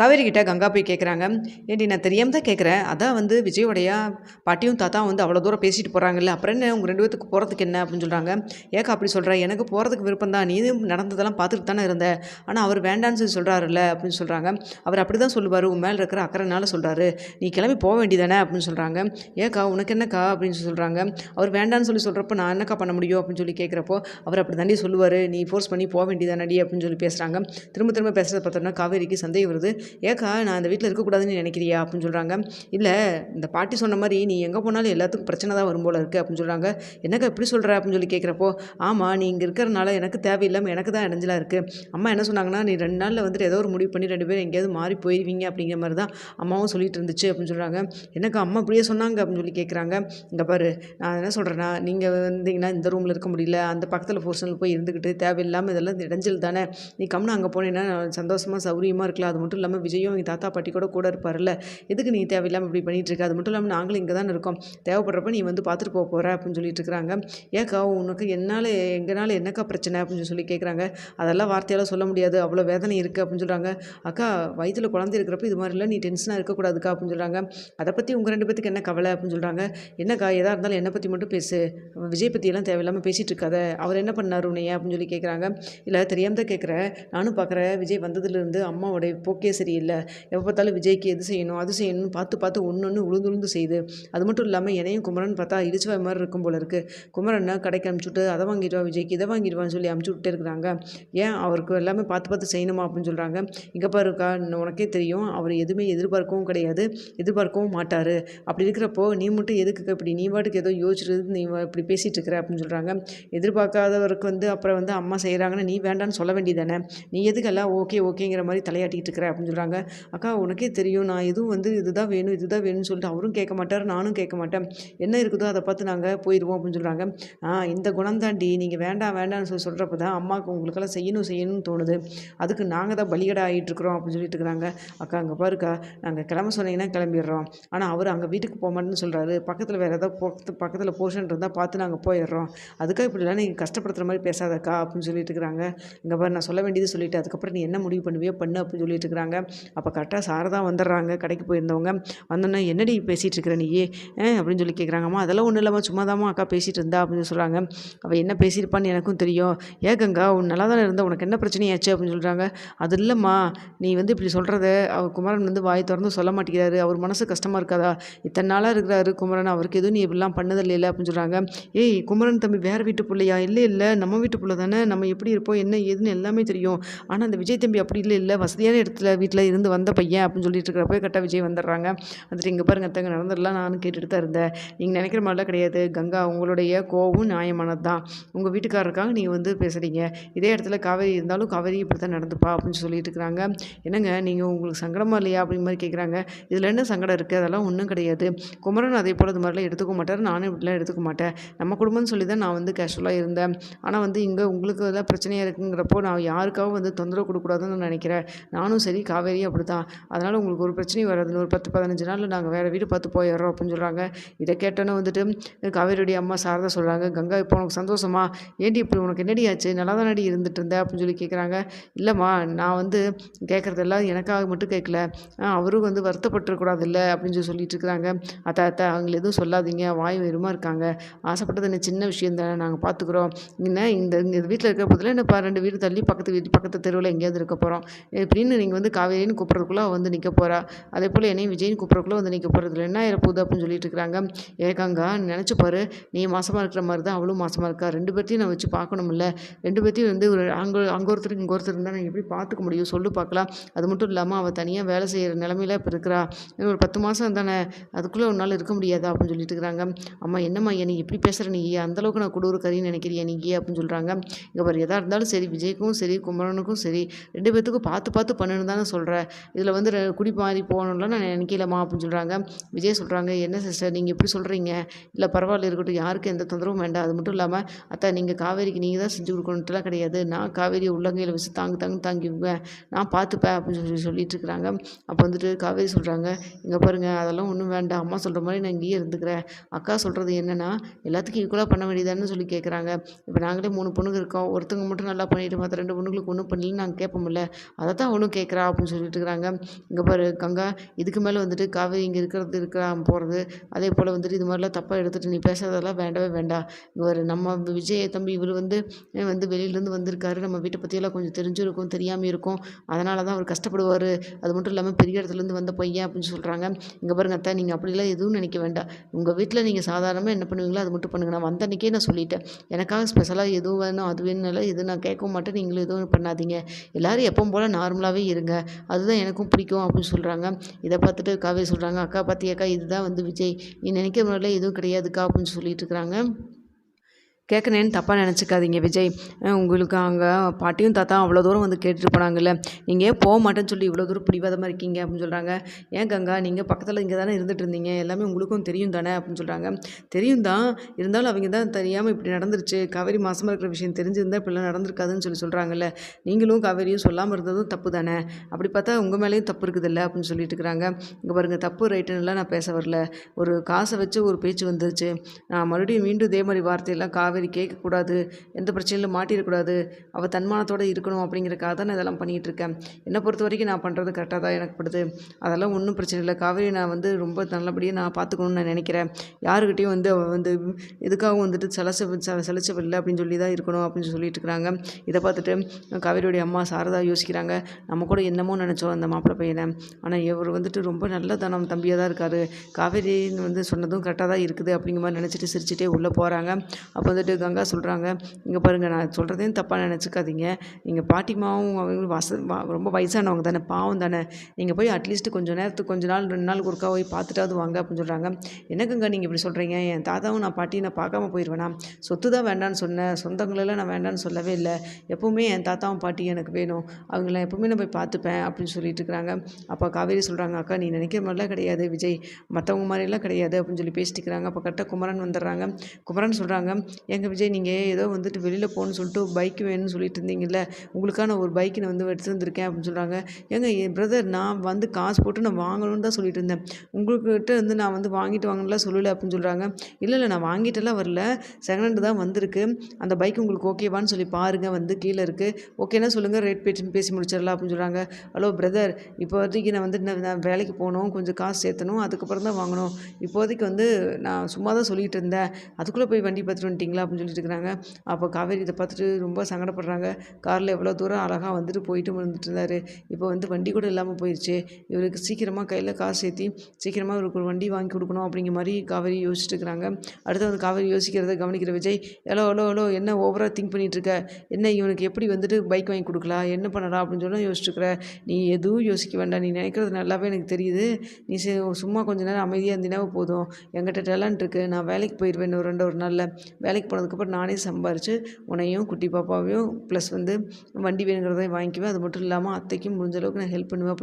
காவேரி கிட்ட கங்கா போய் கேட்குறாங்க ஏண்டி நான் தெரியாமல் தான் கேட்குறேன் அதான் வந்து விஜயோடைய பாட்டியும் தாத்தா வந்து அவ்வளோ தூரம் பேசிட்டு போகிறாங்கல்ல அப்புறம் என்ன உங்கள் ரெண்டு பேத்துக்கு போகிறதுக்கு என்ன அப்படின்னு சொல்கிறாங்க ஏக்கா அப்படி சொல்கிற எனக்கு போகிறதுக்கு விருப்பம் தான். நீ நடந்ததெல்லாம் பார்த்துட்டு தானே இருந்த. ஆனால் அவர் வேண்டான்னு சொல்லி சொல்கிறாருல்ல அப்படின்னு சொல்கிறாங்க அவர் அப்படி தான் சொல்லுவார். உன் மேலே இருக்கிற அக்கறைனால சொல்கிறாரு நீ கிளம்பி போக வேண்டியதானே அப்படின்னு சொல்கிறாங்க ஏக்கா உனக்கு என்னக்கா அப்படின்னு சொல்லி சொல்கிறாங்க அவர் வேண்டான்னு சொல்லி சொல்கிறப்ப நான் என்னக்கா பண்ண முடியும் அப்படின்னு சொல்லி கேட்குறப்போ அவர் அப்படி தாண்டி சொல்லுவார். நீ ஃபோர்ஸ் பண்ணி போக வேண்டியதானடி அப்படின்னு சொல்லி பேசுகிறாங்க திரும்ப திரும்ப பேசுகிறத பார்த்தோன்னா காவேரிக்கு சந்தேகம் வருது. ஏக்கா நான் அந்த வீட்டில் இருக்கக்கூடாதுன்னு நினைக்கிறியா? அப்படின்னு சொல்கிறாங்க இல்லை இந்த பாட்டி சொன்ன மாதிரி நீ எங்கே போனாலும் எல்லாத்துக்கும் பிரச்சனை தான் வரும் போல இருக்குது அப்படின்னு சொல்கிறாங்க என்னக்கா இப்படி சொல்கிற அப்படின்னு சொல்லி கேட்குறப்போ ஆமாம் நீ இங்கே இருக்கிறனால எனக்கு தேவையில்லாமல் எனக்கு தான் இடைஞ்சலாக இருக்குது அம்மா என்ன சொன்னாங்கன்னா நீ ரெண்டு நாளில் வந்துட்டு ஏதோ ஒரு முடிவு பண்ணி ரெண்டு பேரும் எங்கேயாவது மாறி போயிடுவீங்க அப்படிங்கிற மாதிரி தான் அம்மாவும் சொல்லிட்டு இருந்துச்சு அப்படின்னு சொல்கிறாங்க என்னக்கா அம்மா இப்படியே சொன்னாங்க அப்படின்னு சொல்லி கேட்குறாங்க இங்கே பாரு நான் என்ன சொல்கிறேன்னா நீங்கள் வந்தீங்கன்னா இந்த ரூமில் இருக்க முடியல அந்த பக்கத்தில் போர்ஷனில் போய் இருந்துக்கிட்டு தேவையில்லாமல் இதெல்லாம் இடைஞ்சல் தானே. நீ கம்னு அங்கே போனேன்னா சந்தோஷமாக சௌரியமாக இருக்கலாம். அது மட்டும் இல்லாமல் விஜயும் எங்கள் தாத்தா பாட்டி கூட கூட இருப்பார்ல எதுக்கு நீ தேவையில்லாமல் இப்படி பண்ணிகிட்டு இருக்க? அது மட்டும் இல்லாமல் நாங்களும் இங்கே தான் இருக்கோம். தேவைப்படுறப்ப நீ வந்து பார்த்துட்டு போக போகிற அப்படின்னு சொல்லிட்டு இருக்கிறாங்க ஏக்கா உனக்கு என்னால் எங்கனால என்னக்கா பிரச்சனை அப்படின்னு சொல்லி கேட்குறாங்க அதெல்லாம் வார்த்தையால் சொல்ல முடியாது. அவ்வளோ வேதனை இருக்குது அப்படின்னு சொல்கிறாங்க அக்கா வயிற்றில் குழந்தை இருக்கிறப்ப இது மாதிரிலாம் நீ டென்ஷனாக இருக்கக்கூடாதுக்கா அப்படின்னு சொல்கிறாங்க அதை பற்றி உங்கள் ரெண்டு பேத்துக்கு என்ன கவலை அப்படின்னு சொல்கிறாங்க என்னக்கா எதாக இருந்தாலும் என்னை பற்றி மட்டும் பேசு. விஜய் பற்றியெல்லாம் தேவையில்லாமல் பேசிகிட்டு இருக்காத. அவர் என்ன பண்ணார் உன்னைய அப்படின்னு சொல்லி கேட்குறாங்க இல்லை தெரியாமல் தான் கேட்குறேன் நானும் பார்க்குறேன் விஜய் வந்ததுலேருந்து அம்மாவோடைய போக்கே சரியில்லை. எப்போ பார்த்தாலும் விஜய்க்கு எது செய்யணும் அது செய்யணும்னு பார்த்து பார்த்து ஒன்று ஒன்று உளுந்து உளுந்து செய்யுது அது மட்டும் இல்லாமல் என்னையும் குமரன் பார்த்தா இடிச்சுவ மாதிரி இருக்கும் போல இருக்குது குமரனை கடைக்கு அனுப்பிச்சுட்டு அதை வாங்கிடுவா விஜய்க்கு இதை வாங்கிடுவான்னு சொல்லி அனுப்பிச்சு விட்டே இருக்கிறாங்க. ஏன் அவருக்கு எல்லாமே பார்த்து பார்த்து செய்யணுமா? அப்படின்னு சொல்கிறாங்க இங்கே பாருக்கா உனக்கே தெரியும் அவர் எதுவுமே எதிர்பார்க்கவும் கிடையாது எதிர்பார்க்கவும் மாட்டார். அப்படி இருக்கிறப்போ நீ மட்டும் எதுக்கு இப்படி நீ பாட்டுக்கு ஏதோ யோசிச்சுட்டு நீ இப்படி பேசிகிட்டு இருக்கிற? அப்படின்னு சொல்கிறாங்க எதிர்பார்க்காதவருக்கு வந்து அப்புறம் வந்து அம்மா செய்கிறாங்கன்னு நீ வேண்டான்னு சொல்ல வேண்டியதானே நீ எதுக்கெல்லாம் ஓகே ஓகேங்கிற மாதிரி தலையாட்டிகிட்டு இருக்கிற? அப்படின்னு சொல்கிறாங்க அக்கா உனக்கே தெரியும். நான் எதுவும் வந்து இதுதான் வேணும் இதுதான் வேணும்னு சொல்லிட்டு அவரும் கேட்க மாட்டார். நானும் கேட்க மாட்டேன். என்ன இருக்குதோ அதை பார்த்து நாங்கள் போயிடுவோம் அப்படின்னு சொல்கிறாங்க ஆ இந்த குணம் தாண்டி நீங்கள் வேண்டாம் வேண்டாம்னு சொல்லி சொல்கிறப்ப தான் அம்மாவுக்கு உங்களுக்கெல்லாம் செய்யணும் செய்யணும்னு தோணுது. அதுக்கு நாங்கள் தான் பலிகடா ஆகிட்டு இருக்கிறோம் அப்படின்னு சொல்லிட்டு இருக்கிறாங்க. அக்கா அங்கே பாருக்கா நாங்கள் கிளம்ப சொன்னீங்கன்னா கிளம்பிடுறோம். ஆனால் அவர் அங்கே வீட்டுக்கு போக மாட்டேன்னு சொல்கிறாரு பக்கத்தில் வேறு ஏதாவது பக்கத்து பக்கத்தில் போர்ஷன் இருந்தால் பார்த்து நாங்கள் போயிடுறோம். அதுக்காக இப்படிலாம் நீங்கள் கஷ்டப்படுத்துகிற மாதிரி பேசாதக்கா அப்படின்னு சொல்லிட்டு இருக்கிறாங்க. இங்கே பாரு நான் சொல்ல வேண்டியது சொல்லிவிட்டு அதுக்கப்புறம் நீ என்ன முடிவு பண்ணுவியோ பண்ணு அப்படின்னு சொல்லிட்டு இருக்கிறாங்க. அப்போ கரெக்டாக சாரதா வந்துடுறாங்க. கடைக்கு போயிருந்தவங்க. வந்தோன்னே என்னடி பேசிகிட்டு இருக்கிற நீயே அப்படின்னு சொல்லி கேட்குறாங்கம்மா அதெல்லாம் ஒன்றும் இல்லாமல் சும்மா தாம்மா அக்கா பேசிகிட்டு இருந்தா அப்படின்னு சொல்கிறாங்க அவள் என்ன பேசியிருப்பான்னு எனக்கும் தெரியும். ஏ கங்கா? உன் நல்லா தானே இருந்தால் உனக்கு என்ன பிரச்சனையாச்சு? அப்படின்னு சொல்கிறாங்க அது இல்லைம்மா. நீ வந்து இப்படி சொல்கிறத அவர் குமரன் வந்து வாய் திறந்து சொல்ல மாட்டேங்கிறாரு. அவர் மனசு கஷ்டமாக இருக்காதா? இத்தனை நாளாக இருக்கிறாரு குமரன். அவருக்கு எதுவும் நீ இப்படிலாம் பண்ணதில்லை இல்லை அப்படின்னு சொல்கிறாங்க ஏய் குமரன் தம்பி வேறு வீட்டு பிள்ளையா? இல்லை இல்லை. நம்ம வீட்டு பிள்ளை தானே. நம்ம எப்படி இருப்போம்? என்ன ஏதுன்னு எல்லாமே தெரியும். ஆனால் அந்த விஜய் தம்பி அப்படி இல்லை இல்லை. வசதியான இடத்துல வீட்டில் இருந்து வந்த பையன் அப்படின்னு சொல்லிட்டு இருக்கிறப்ப கரெக்டாக விஜய் வந்துடுறாங்க. வந்துட்டு இங்கே பாருங்க தங்க நடந்துடலாம். நானும் கேட்டுட்டு தான் இருந்தேன். நீங்கள் நினைக்கிற மாதிரிலாம் கிடையாது. கங்கா உங்களுடைய கோவம் நியாயமானது தான். உங்கள் வீட்டுக்காரருக்காக நீங்கள் வந்து பேசுகிறீங்க இதே இடத்துல காவேரி இருந்தாலும் காவேரி இப்படி தான் நடந்துப்பா அப்படின்னு சொல்லிட்டு இருக்கிறாங்க. என்னங்க நீங்கள் உங்களுக்கு சங்கடமாக இல்லையா? அப்படிங்கிற மாதிரி கேட்குறாங்க இதில் என்ன சங்கடம் இருக்குது அதெல்லாம் ஒன்றும் கிடையாது. குமரன் அதே போல் இது மாதிரிலாம் எடுத்துக்க மாட்டார். நானும் இப்படிலாம் எடுத்துக்க மாட்டேன். நம்ம குடும்பம்னு சொல்லி தான் நான் வந்து கேஷுவலாக இருந்தேன். ஆனால் வந்து இங்கே உங்களுக்கு எதாவது பிரச்சனையாக இருக்குங்கிறப்போ நான் யாருக்காகவும் வந்து தொந்தரவு கொடுக்கூடாதுன்னு நினைக்கிறேன். நானும் சரி காவேரி அப்படி தான் அதனால் உங்களுக்கு ஒரு பிரச்சனையும் வராது. ஒரு பத்து பதினஞ்சு நாளில் நாங்கள் வேறு வீடு பார்த்து போயிடுறோம் அப்படின்னு சொல்கிறாங்க இதை கேட்டோன்னே வந்துட்டு காவேரியுடைய அம்மா சாரதா சொல்கிறாங்க கங்கா இப்போ உனக்கு சந்தோஷமா? ஏண்டி இப்படி உனக்கு என்னடி ஆச்சு? நல்லா அடி இருந்துட்டு இருந்தேன் அப்படின்னு சொல்லி கேட்குறாங்க இல்லைம்மா நான் வந்து கேட்குறதெல்லாம் எனக்காக மட்டும் கேட்கல அவரும் வந்து வருத்தப்பட்டுருக்கூடாது இல்லை அப்படின்னு சொல்லி சொல்லிட்டு இருக்கிறாங்க. அத்தா அத்தா அவங்கள எதுவும் சொல்லாதீங்க. வாய் வெறுமா இருக்காங்க. ஆசைப்பட்டது என்ன சின்ன விஷயம் தானே. நாங்கள் பார்த்துக்குறோம் என்ன இந்த இந்த வீட்டில் இருக்கிற பதில் என்ன ரெண்டு வீடு தள்ளி பக்கத்து வீட்டு பக்கத்து தெருவில் எங்கேயாவது இருக்க போகிறோம் இப்படின்னு நீங்கள் வந்து கா காவேரின்னு கூப்பிட்றதுக்குள்ளே வந்து நிற்க போகிறா அதே போல் என்னையும் விஜய்னு கூப்பிட்றதுக்குள்ளே வந்து நிற்க போகிறதுல என்ன ஆயிரப்போகுது அப்படின்னு சொல்லிட்டு இருக்கிறாங்க. ஏகாங்க நினச்சி பாரு. நீ மாசமாக இருக்கிற மாதிரி தான் அவளும் மாசமாக இருக்கா? ரெண்டு பேர்த்தையும் நான் வச்சு பார்க்கணும்ல. ரெண்டு பேர்த்தையும் வந்து ஒரு அங்கே அங்கே ஒருத்தருக்கு இங்கே ஒருத்தர் இருந்தால் நான் எப்படி பார்த்துக்க முடியும்? சொல்லு பார்க்கலாம். அது மட்டும் இல்லாமல் அவள் தனியாக வேலை செய்கிற நிலமையில இப்போ இருக்கிறா. ஒரு பத்து மாதம் தானே. அதுக்குள்ளே ஒரு நாள் இருக்க முடியாதா? அப்படின்னு சொல்லிட்டு இருக்கிறாங்க. அம்மா என்னம்மா நீ எப்படி பேசுகிற நீ? அந்தளவுக்கு நான் கொடூர கறின்னு நினைக்கிறியா நீ? அப்படின்னு சொல்கிறாங்க இங்கே பாரு எதாக இருந்தாலும் சரி விஜய்க்கும் சரி குமரனுக்கும் சரி ரெண்டு பேர்த்துக்கும் பார்த்து பார்த்து பண்ணணும் தானே சொல்கிறேன் இதில் வந்து குடி மாறி போகணும்லாம் நான் நினைக்கலம்மா அப்படின்னு சொல்கிறாங்க விஜய் சொல்கிறாங்க என்ன சிஸ்டர் நீங்கள் எப்படி சொல்கிறீங்க இல்லை பரவாயில்ல இருக்கட்டும். யாருக்கும் எந்த தொந்தரவும் வேண்டாம். அது மட்டும் இல்லாமல் அத்தா நீங்கள் காவேரிக்கு நீங்கள் தான் செஞ்சு கொடுக்கணுன்ட்டுலாம் கிடையாது. நான் காவேரியை உள்ளங்கையில் வச்சு தாங்கு தாங்கு தாங்கிக்குவேன். நான் பார்த்துப்பேன் அப்படின்னு சொல்லி சொல்லிட்டு இருக்கிறாங்க. அப்போ வந்துட்டு காவேரி சொல்கிறாங்க இங்கே பாருங்கள் அதெல்லாம் ஒன்றும் வேண்டாம். அம்மா சொல்கிற மாதிரி நான் இங்கேயே இருந்துக்கிறேன். அக்கா சொல்கிறது என்னென்னா எல்லாத்துக்கும் ஈக்குவலாக பண்ண வேண்டியதான்னு சொல்லி கேட்குறாங்க இப்போ நாங்களே மூணு பொண்ணுங்க இருக்கோம். ஒருத்தவங்க மட்டும் நல்லா பண்ணிட்டு மற்ற ரெண்டு பொண்ணுங்களுக்கு ஒன்றும் பண்ணலன்னு நாங்கள் கேட்போம்ல. அதை தான் ஒன்றும் கேட்குறா அப்படின்னு அப்படின்னு சொல்லிட்டு இருக்கிறாங்க இங்கே பாரு கங்கா இதுக்கு மேலே வந்துட்டு காவேரி இங்கே இருக்கிறது இருக்க போகிறது அதே போல் வந்துட்டு இது மாதிரிலாம் தப்பாக எடுத்துகிட்டு நீ பேசுறதெல்லாம் வேண்டவே வேண்டாம். இவர் நம்ம விஜய் தம்பி இவர் வந்து வந்து வெளியிலேருந்து வந்திருக்காரு. நம்ம வீட்டை பற்றியெல்லாம் கொஞ்சம் தெரிஞ்சிருக்கும் தெரியாமல் இருக்கும். அதனால தான் அவர் கஷ்டப்படுவார். அது மட்டும் இல்லாமல் பெரிய இடத்துலேருந்து வந்த பையன் அப்படின்னு சொல்கிறாங்க இங்கே பாருங்க அத்தா நீங்கள் அப்படிலாம் எதுவும் நினைக்க வேண்டாம். உங்கள் வீட்டில் நீங்கள் சாதாரணமாக என்ன பண்ணுவீங்களோ அது மட்டும் பண்ணுங்க. நான் வந்த அன்றைக்கே நான் சொல்லிட்டேன். எனக்காக ஸ்பெஷலாக எதுவும் வேணும் அது வேணும்னால இது நான் கேட்கவும் மாட்டேன். நீங்களும் எதுவும் பண்ணாதீங்க. எல்லோரும் எப்பவும் போல் நார்மலாகவே இருங்க. அதுதான் எனக்கும் பிடிக்கும் அப்படின்னு சொல்கிறாங்க இதை பார்த்துட்டு காவேரி சொல்கிறாங்க அக்கா பார்த்தியாக்கா இதுதான் வந்து விஜய். நீ நினைக்கிற மாதிரிலாம் எதுவும் கிடையாதுக்கா அப்படின்னு சொல்லிட்டு இருக்கிறாங்க. கேட்குறேன்னு தப்பாக நினச்சிக்காதீங்க விஜய். உங்களுக்கு அங்கே பாட்டியும் தாத்தா அவ்வளோ தூரம் வந்து கேட்டுட்டு போனாங்கல்ல. நீங்கள் ஏன் போக மாட்டேன்னு சொல்லி இவ்வளோ தூரம் பிடிவாதமாக இருக்கீங்க அப்படின்னு சொல்கிறாங்க ஏன் கங்கா நீங்கள் பக்கத்தில் இங்கே தானே இருந்துகிட்டு இருந்தீங்க. எல்லாமே உங்களுக்கும் தெரியும் தானே அப்படின்னு சொல்கிறாங்க தெரியும் தான். இருந்தாலும் அவங்க தான் தெரியாமல் இப்படி நடந்துருச்சு. காவேரி மாதமாக இருக்கிற விஷயம் தெரிஞ்சிருந்தால் இப்படிலாம் நடந்திருக்காதுன்னு சொல்லி சொல்கிறாங்கல்ல நீங்களும் காவேரியும் சொல்லாமல் இருந்ததும் தப்பு தானே. அப்படி பார்த்தா உங்கள் மேலேயும் தப்பு இருக்குதில்ல அப்படின்னு சொல்லிட்டு இருக்கிறாங்க. இங்கே பாருங்கள் தப்பு ரைட்டுன்னுலாம் நான் பேச வரல. ஒரு காசை வச்சு ஒரு பேச்சு வந்துருச்சு. நான் மறுபடியும் மீண்டும் இதே மாதிரி வார்த்தையெல்லாம் காவேரி காவேரி கேட்கக்கூடாது எந்த பிரச்சனையிலும் மாட்டிடக்கூடாது. அவள் தன்மானத்தோடு இருக்கணும் அப்படிங்கிறக்காக தான் நான் இதெல்லாம் பண்ணிகிட்டு இருக்கேன் என்னை பொறுத்த வரைக்கும் நான் பண்ணுறது கரெக்டாக தான் எனக்கு படுது. அதெல்லாம் ஒன்றும் பிரச்சனை இல்லை. காவேரி நான் வந்து ரொம்ப நல்லபடியாக நான் பார்த்துக்கணுன்னு நான் நினைக்கிறேன். யாருக்கிட்டையும் வந்து அவள் வந்து எதுக்காகவும் வந்துட்டு சலச சலிச்சவில்லை அப்படின்னு சொல்லி தான் இருக்கணும் அப்படின்னு சொல்லிட்டு இருக்கிறாங்க இதை பார்த்துட்டு காவேரியோடைய அம்மா சாரதா யோசிக்கிறாங்க. நம்ம கூட என்னமோ நினச்சோம் அந்த மாப்பிள்ளை பையனை. ஆனால் இவர் வந்துட்டு ரொம்ப நல்ல தனம் தம்பியாக தான் இருக்கார். காவேரின்னு வந்து சொன்னதும் கரெக்டாக தான் இருக்குது அப்படிங்கிற மாதிரி நினச்சிட்டு சிரிச்சிட்டே உள்ளே போகிறாங்க அப்போ வந்துட்டு வந்துட்டு கங்கா சொல்கிறாங்க இங்கே பாருங்கள் நான் சொல்கிறதையும் தப்பாக நினச்சிக்காதீங்க. நீங்கள் பாட்டிமாவும் அவங்க வச ரொம்ப வயசானவங்க தானே பாவம் தானே. நீங்கள் போய் அட்லீஸ்ட் கொஞ்சம் நேரத்துக்கு கொஞ்ச நாள் ரெண்டு நாள் ஒருக்கா போய் பார்த்துட்டாவது வாங்க அப்படின்னு சொல்கிறாங்க என்ன கங்கா நீங்கள் இப்படி சொல்கிறீங்க என் தாத்தாவும் நான் பாட்டியும் நான் பார்க்காம போயிடுவேனா சொத்து தான் வேண்டான்னு சொன்னேன் சொந்தங்களெல்லாம் நான் வேண்டான்னு சொல்லவே இல்லை. எப்போவுமே என் தாத்தாவும் பாட்டியும் எனக்கு வேணும். அவங்கள எப்போவுமே நான் போய் பார்த்துப்பேன் அப்படின்னு சொல்லிட்டு இருக்கிறாங்க. அப்போ காவேரி சொல்கிறாங்க அக்கா நீ நினைக்கிற மாதிரிலாம் கிடையாது விஜய். மற்றவங்க மாதிரிலாம் கிடையாது அப்படின்னு சொல்லி பேசிட்டு இருக்கிறாங்க. அப்போ கரெக்டாக குமரன் வந்துடுறாங்க. குமரன் சொல்கிறாங்க எங்கள் விஜய் நீங்கள் ஏதோ வந்துட்டு வெளியில் போகணுன்னு சொல்லிட்டு பைக் வேணும்னு சொல்லிட்டு இருந்தீங்கல்ல உங்களுக்கான ஒரு பைக் நான் வந்து எடுத்து வந்திருக்கேன் அப்படின்னு சொல்கிறாங்க ஏங்க என் பிரதர் நான் வந்து காசு போட்டு நான் வாங்கணும்னு தான் சொல்லிட்டு இருந்தேன். உங்கள்கிட்ட வந்து நான் வந்து வாங்கிட்டு வாங்கலாம் சொல்லலை அப்படின்னு சொல்கிறாங்க இல்லை இல்லை நான் வாங்கிட்டெல்லாம் வரல. செகண்ட் ஹேண்டு தான் வந்திருக்கு. அந்த பைக் உங்களுக்கு ஓகேவான்னு சொல்லி பாருங்கள் வந்து கீழே இருக்குது ஓகேனா சொல்லுங்கள் ரேட் பேச்சு பேசி முடிச்சிடலாம் அப்படின்னு சொல்கிறாங்க ஹலோ பிரதர் இப்போதைக்கு நான் வந்து நான் வேலைக்கு போகணும் கொஞ்சம் காசு சேர்த்தணும் அதுக்கப்புறம் தான் வாங்கணும். இப்போதைக்கு வந்து நான் சும்மா தான் சொல்லிகிட்டு இருந்தேன். அதுக்குள்ளே போய் வண்டி பார்த்துட்டு வந்துட்டிங்களா? அப்படின்னு சொல்லிட்டு இருக்கிறாங்க. அப்போ காவேரி இதை பார்த்துட்டு ரொம்ப சங்கடப்படுறாங்க. காரில் எவ்வளோ தூரம் அழகாக வந்துட்டு போயிட்டு வந்துட்டு இருந்தார். இப்போ வந்து வண்டி கூட இல்லாமல் போயிடுச்சு இவருக்கு சீக்கிரமாக கையில் காசு சேர்த்தி சீக்கிரமாக இவருக்கு ஒரு வண்டி வாங்கி கொடுக்கணும் அப்படிங்கிற மாதிரி காவேரி யோசிச்சுட்டு இருக்கிறாங்க. அடுத்து வந்து காவேரி யோசிக்கிறத கவனிக்கிற விஜய் எலோ எவ்வளோ எவ்வளோ என்ன ஓவராக திங்க் பண்ணிகிட்டு இருக்க? என்ன இவனுக்கு எப்படி வந்துட்டு பைக் வாங்கி கொடுக்கலாம்? என்ன பண்ணலாம்? அப்படின்னு சொல்லி யோசிச்சுருக்கிற நீ எதுவும் யோசிக்க வேண்டாம். நீ நினைக்கிறது நல்லாவே எனக்கு தெரியுது. நீ சும்மா கொஞ்ச நேரம் அமைதியாக இருந்தினாவே போதும். என்கிட்ட டேலண்ட் இருக்குது நான் வேலைக்கு போயிடுவேன் ஒரு ரெண்டு ஒரு நாளில். வேலைக்கு வேலைக்கு போனதுக்கப்புறம் நானே சம்பாரித்து உன்னையும் குட்டி பாப்பாவையும் ப்ளஸ் வந்து வண்டி வேணுங்கிறதையும் வாங்கிக்குவேன். அது மட்டும் இல்லாமல் அத்தைக்கும் முடிஞ்ச அளவுக்கு நான் ஹெல்ப் பண்ணுவேன்.